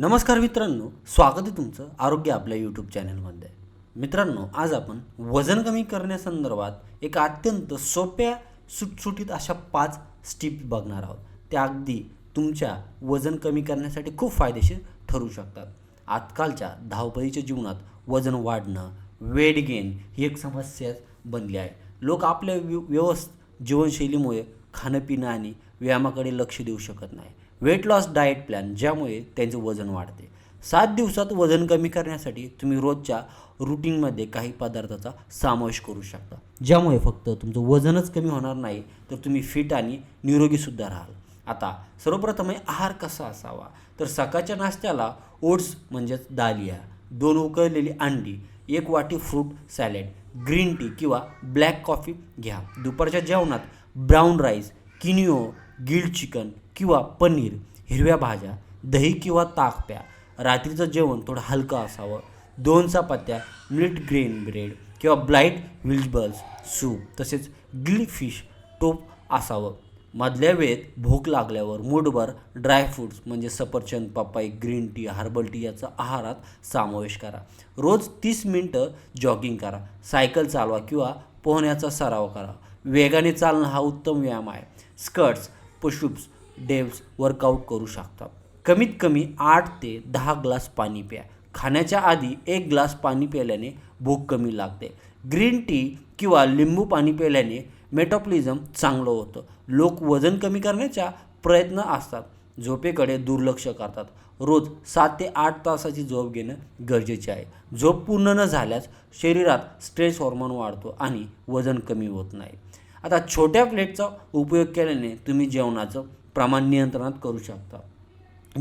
नमस्कार मित्रांनो स्वागत आहे तुमचं आरोग्य आपल्या यूट्यूब चॅनलमध्ये मित्रांनो आज आपण वजन कमी करण्यासंदर्भात एक अत्यंत सोप्या सुटसुटीत अशा पाच स्टिप्स बघणार आहोत. त्या अगदी तुमच्या वजन कमी करण्यासाठी खूप फायदेशीर ठरू शकतात. आजकालच्या धावपळीच्या जीवनात वजन वाढणं वेट गेन ही एक समस्या बनली आहे. लोक आपल्या व्यवस्थ जीवनशैलीमुळे खाणंपिणं आणि व्यायामाकडे लक्ष देऊ शकत नाही वेट लॉस डाएट प्लॅन ज्यामुळे त्यांचे वजन वाढते. सात दिवसात वजन कमी करण्यासाठी तुम्ही रोजच्या रुटीनमध्ये काही पदार्थाचा समावेश करू शकता. ज्यामुळे फक्त तुमचं वजनच कमी होणार नाही तर तुम्ही फिट आणि निरोगीसुद्धा राहाल. आता सर्वप्रथम आहे आहार कसा असावा? तर सकाळच्या नाश्त्याला ओट्स म्हणजेच दालिया दोन उकळलेली अंडी एक वाटी फ्रूट सॅलेड ग्रीन टी किंवा ब्लॅक कॉफी घ्या. दुपारच्या जेवणात brown rice quinoa grilled chicken किंवा पनीर हिरव्या भाज्या दही किंवा ताक प्या रात्रीचं जेवण थोडं हलकं असावं. दोन चपात्या मिल्ट ग्रेन ब्रेड किंवा ब्लाईट विल्जबल्स सूप तसेच गिल्ड फिश टोप असावं. मधल्या वेळेत भूक लागल्यावर मूठभर ड्रायफ्रूट्स म्हणजे सफरचंद papaya green tea herbal tea याचा आहारात समावेश करा. रोज तीस मिनटं जॉगिंग करा सायकल चालवा किंवा पोहण्याचा सराव करा. वेगाने चालणं हा उत्तम व्यायाम आहे. स्कर्ट्स पुशुप्स डेव्स वर्कआउट करू शकता कमीत कमी आठ ते दहा ग्लास पाणी प्या. खाण्याच्या आधी एक ग्लास पाणी प्यायल्याने भूक कमी लागते. ग्रीन टी किंवा लिंबू पाणी प्यायल्याने मेटाबॉलिझम चांगलं होतं. लोक वजन कमी करण्याच्या प्रयत्न असतात. झोपेकडे दुर्लक्ष करतात. रोज सात ते आठ तासाची झोप घेणं गरजेचे आहे. झोप पूर्ण न झाल्यास शरीरात स्ट्रेस हॉर्मोन वाढतो आणि वजन कमी होत नाही. आता छोट्या प्लेटचा उपयोग केल्याने तुम्ही जेवणाचं प्रमाण नियंत्रणात करू शकता.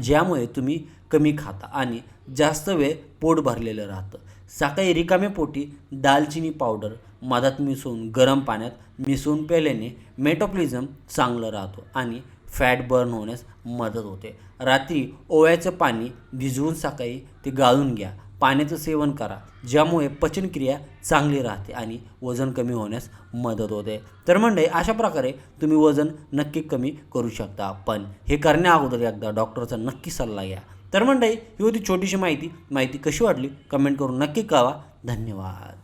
ज्यामुळे तुम्ही कमी खाता आणि जास्त वेळ पोट भरलेलं राहतं. सकाळी रिकाम्या पोटी दालचिनी पावडर मधात मिसळून गरम पाण्यात मिसळून प्यायल्याने मेटाबॉलिझम चांगलं राहतो आणि फॅट बर्न होण्यास मदत होते. रात्री ओव्याचं पाणी भिजवून सकाळी ते गाळून घ्या. पाण्याचं सेवन करा ज्यामुळे पचनक्रिया चांगली राहते आणि वजन कमी होण्यास मदत होते. तर म्हणजे अशा प्रकारे तुम्ही वजन नक्की कमी करू शकता. पण हे करण्या अगोदर एकदा डॉक्टरचा नक्की सल्ला घ्या. तर मंडळी ही होती छोटीशी माहिती. माहिती कशी वाटली? कमेंट करून नक्की कळवा. धन्यवाद.